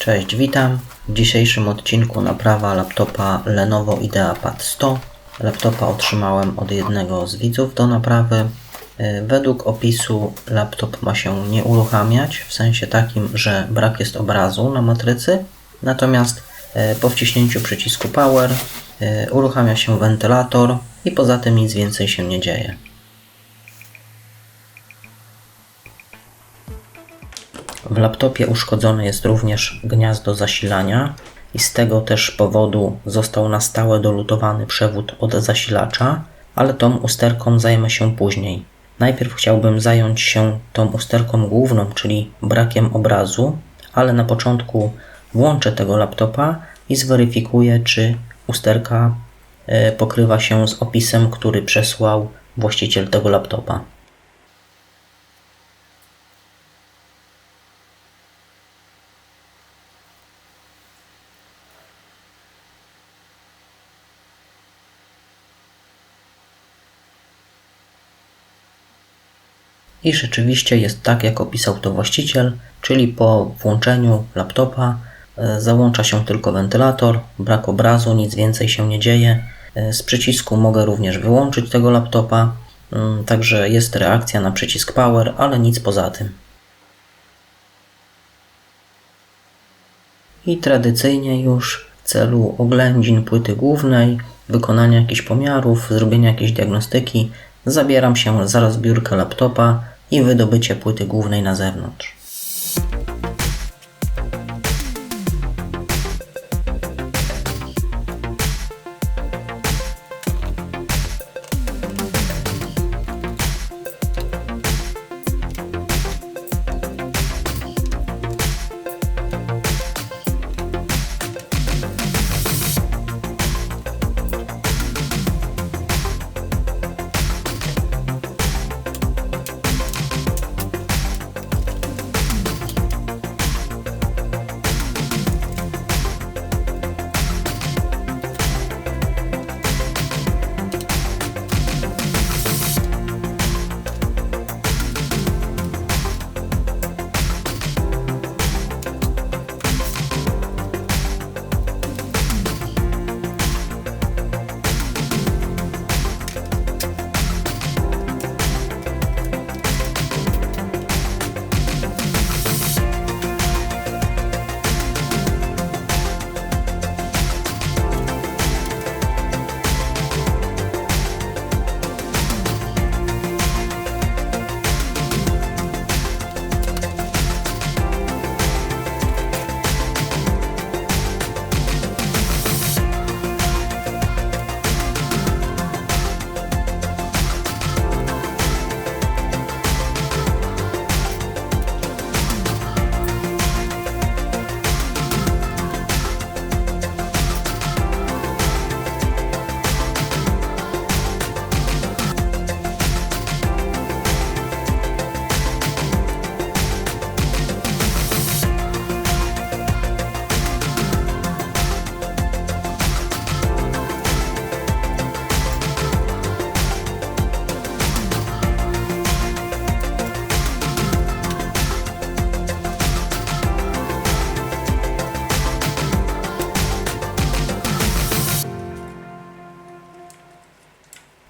Cześć, witam. W dzisiejszym odcinku naprawa laptopa Lenovo IdeaPad 100. Laptopa otrzymałem od jednego z widzów do naprawy. E, Według opisu laptop ma się nie uruchamiać, w sensie takim, że brak jest obrazu na matrycy. Natomiast e, po wciśnięciu przycisku Power e, uruchamia się wentylator i poza tym nic więcej się nie dzieje. W laptopie uszkodzone jest również gniazdo zasilania i z tego też powodu został na stałe dolutowany przewód od zasilacza, ale tą usterką zajmę się później. Najpierw chciałbym zająć się tą usterką główną, czyli brakiem obrazu, ale na początku włączę tego laptopa i zweryfikuję, czy usterka e, pokrywa się z opisem, który przesłał właściciel tego laptopa. I rzeczywiście jest tak, jak opisał to właściciel, czyli po włączeniu laptopa e, załącza się tylko wentylator, brak obrazu, nic więcej się nie dzieje. E, Z przycisku mogę również wyłączyć tego laptopa, mm, także jest reakcja na przycisk Power, ale nic poza tym. I tradycyjnie już w celu oględzin płyty głównej, wykonania jakichś pomiarów, zrobienia jakiejś diagnostyki, zabieram się za rozbiórkę laptopa i wydobycie płyty głównej na zewnątrz.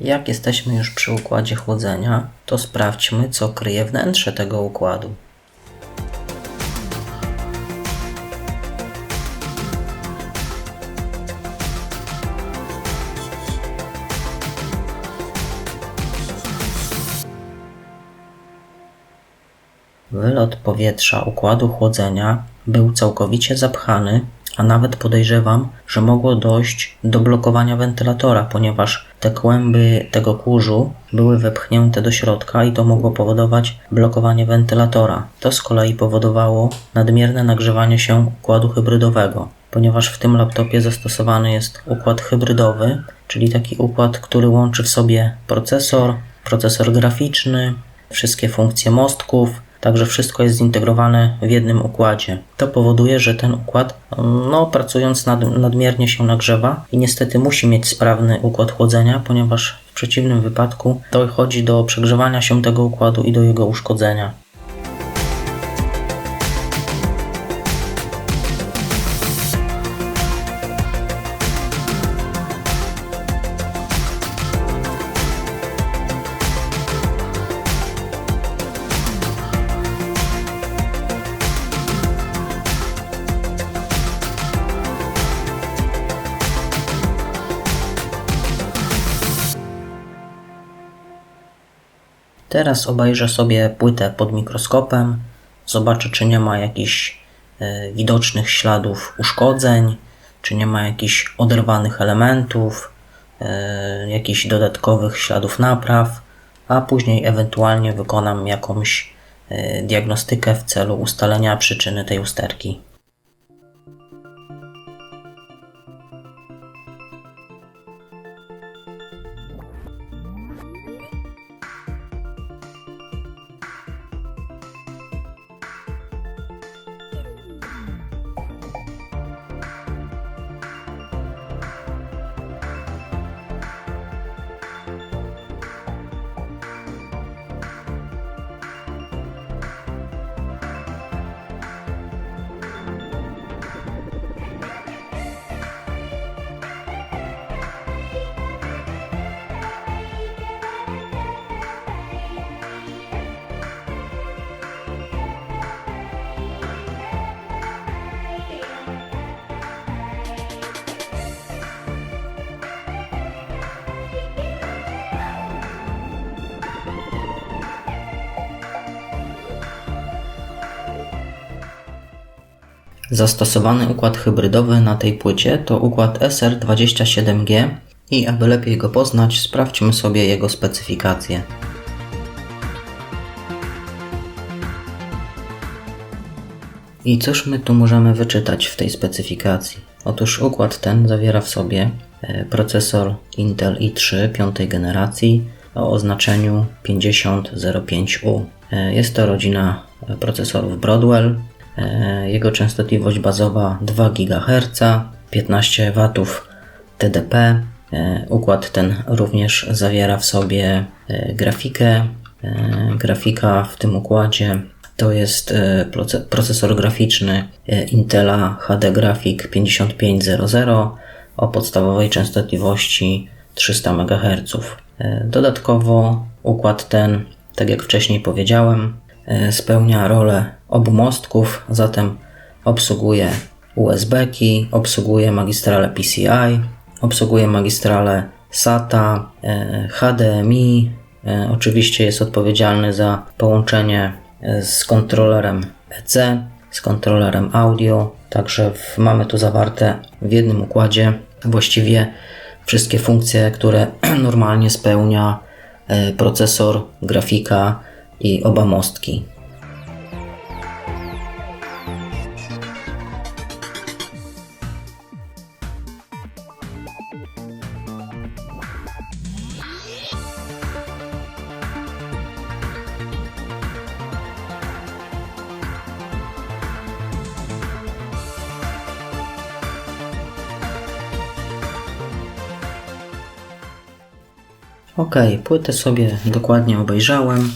Jak jesteśmy już przy układzie chłodzenia, to sprawdźmy, co kryje wnętrze tego układu. Wylot powietrza układu chłodzenia był całkowicie zapchany, a nawet podejrzewam, że mogło dojść do blokowania wentylatora, ponieważ te kłęby tego kurzu były wepchnięte do środka i to mogło powodować blokowanie wentylatora. To z kolei powodowało nadmierne nagrzewanie się układu hybrydowego, ponieważ w tym laptopie zastosowany jest układ hybrydowy, czyli taki układ, który łączy w sobie procesor, procesor graficzny, wszystkie funkcje mostków, Także wszystko jest zintegrowane w jednym układzie. To powoduje, że ten układ, no, pracując nad, nadmiernie się nagrzewa i niestety musi mieć sprawny układ chłodzenia, ponieważ w przeciwnym wypadku dochodzi do przegrzewania się tego układu i do jego uszkodzenia. Teraz obejrzę sobie płytę pod mikroskopem, zobaczę czy nie ma jakichś e, widocznych śladów uszkodzeń, czy nie ma jakichś oderwanych elementów, e, jakichś dodatkowych śladów napraw, a później ewentualnie wykonam jakąś e, diagnostykę w celu ustalenia przyczyny tej usterki. Zastosowany układ hybrydowy na tej płycie to układ SR27G i aby lepiej go poznać, sprawdźmy sobie jego specyfikację. I cóż my tu możemy wyczytać w tej specyfikacji? Otóż układ ten zawiera w sobie e, procesor Intel i3 piątej generacji o oznaczeniu 5005U. E, Jest to rodzina e, procesorów Broadwell. E, Jego częstotliwość bazowa 2 GHz, 15 W TDP. Układ ten również zawiera w sobie e, grafikę. E, Grafika w tym układzie to jest proce- procesor graficzny Intela HD Graphic 5500 o podstawowej częstotliwości 300 MHz. Dodatkowo układ ten, tak jak wcześniej powiedziałem, spełnia rolę obu mostków, zatem obsługuje USB-ki, obsługuje magistrale PCI, obsługuje magistrale SATA, e, HDMI, e, oczywiście jest odpowiedzialny za połączenie e, z kontrolerem EC, z kontrolerem audio, także w, mamy tu zawarte w jednym układzie właściwie wszystkie funkcje, które normalnie spełnia e, procesor, grafika i oba mostki. Ok, płytę sobie dokładnie obejrzałem.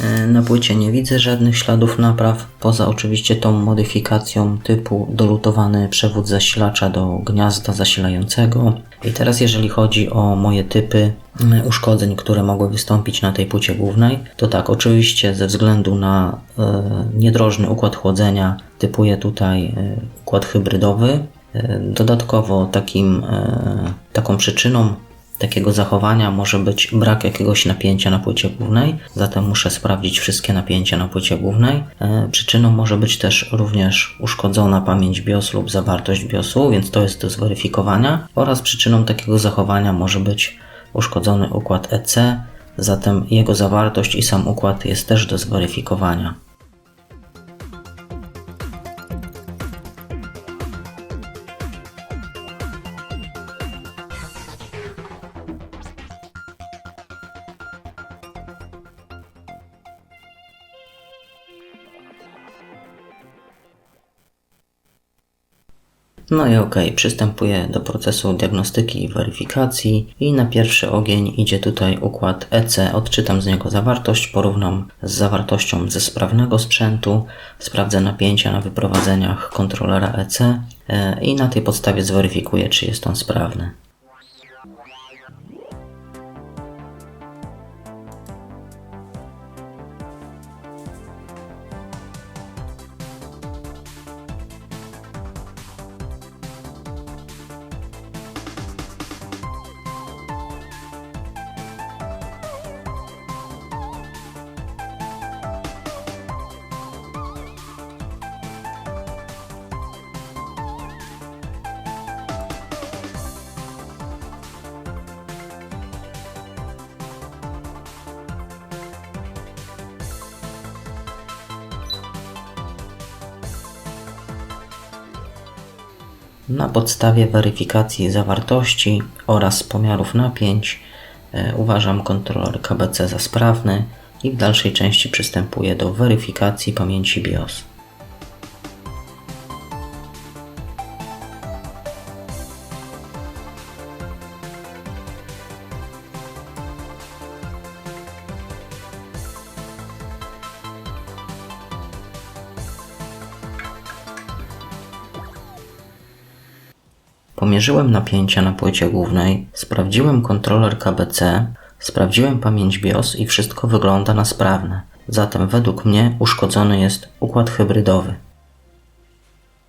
E, Na płycie nie widzę żadnych śladów napraw, poza oczywiście tą modyfikacją typu dolutowany przewód zasilacza do gniazda zasilającego. I teraz jeżeli chodzi o moje typy mm, uszkodzeń, które mogły wystąpić na tej płycie głównej, to tak, oczywiście ze względu na e, niedrożny układ chłodzenia typuję tutaj e, układ hybrydowy. E, Dodatkowo takim, e, taką przyczyną takiego zachowania może być brak jakiegoś napięcia na płycie głównej, zatem muszę sprawdzić wszystkie napięcia na płycie głównej. E, Przyczyną może być też również uszkodzona pamięć BIOS lub zawartość BIOSu, więc to jest do zweryfikowania. Oraz przyczyną takiego zachowania może być uszkodzony układ EC, zatem jego zawartość i sam układ jest też do zweryfikowania. No i ok, przystępuję do procesu diagnostyki i weryfikacji i na pierwszy ogień idzie tutaj układ EC. Odczytam z niego zawartość, porównam z zawartością ze sprawnego sprzętu, sprawdzę napięcia na wyprowadzeniach kontrolera EC e, i na tej podstawie zweryfikuję, czy jest on sprawny. Na podstawie weryfikacji zawartości oraz pomiarów napięć e, uważam kontroler KBC za sprawny i w dalszej części przystępuję do weryfikacji pamięci BIOS. Pomierzyłem napięcia na płycie głównej, sprawdziłem kontroler KBC, sprawdziłem pamięć BIOS i wszystko wygląda na sprawne. Zatem według mnie uszkodzony jest układ hybrydowy.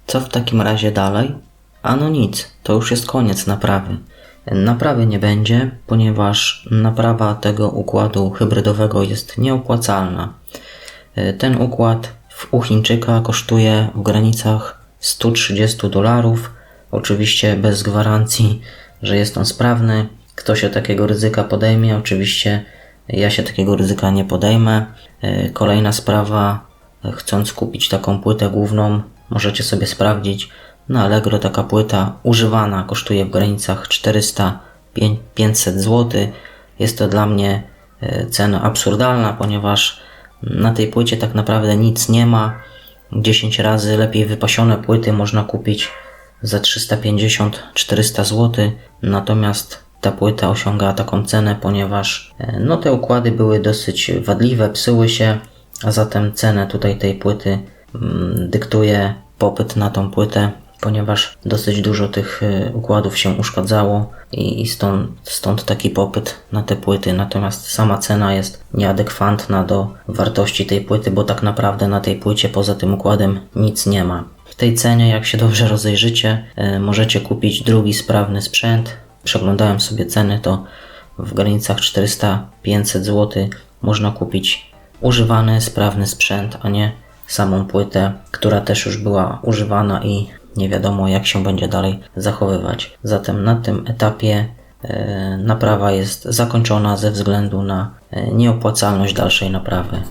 Co w takim razie dalej? A no nic, to już jest koniec naprawy. Naprawy nie będzie, ponieważ naprawa tego układu hybrydowego jest nieopłacalna. Ten układ u Chińczyka kosztuje w granicach 130 dolarów, oczywiście bez gwarancji, że jest on sprawny. Kto się takiego ryzyka podejmie, oczywiście ja się takiego ryzyka nie podejmę. E, Kolejna sprawa, e, chcąc kupić taką płytę główną, możecie sobie sprawdzić. Na Allegro taka płyta używana kosztuje w granicach 400-500 zł. Jest to dla mnie e, cena absurdalna, ponieważ na tej płycie tak naprawdę nic nie ma. 10 razy lepiej wypasione płyty można kupić za 350-400 zł. Natomiast ta płyta osiąga taką cenę, ponieważ e, no, te układy były dosyć wadliwe, psuły się, a zatem cenę tutaj tej płyty mm, dyktuje popyt na tą płytę, ponieważ dosyć dużo tych e, układów się uszkadzało i, i stąd, stąd taki popyt na te płyty. Natomiast sama cena jest nieadekwatna do wartości tej płyty, bo tak naprawdę na tej płycie poza tym układem nic nie ma. Tej cenie, jak się dobrze rozejrzycie, e, możecie kupić drugi sprawny sprzęt. Przeglądałem sobie ceny, to w granicach 400-500 zł można kupić używany, sprawny sprzęt, a nie samą płytę, która też już była używana i nie wiadomo jak się będzie dalej zachowywać. Zatem na tym etapie e, naprawa jest zakończona ze względu na e, nieopłacalność dalszej naprawy.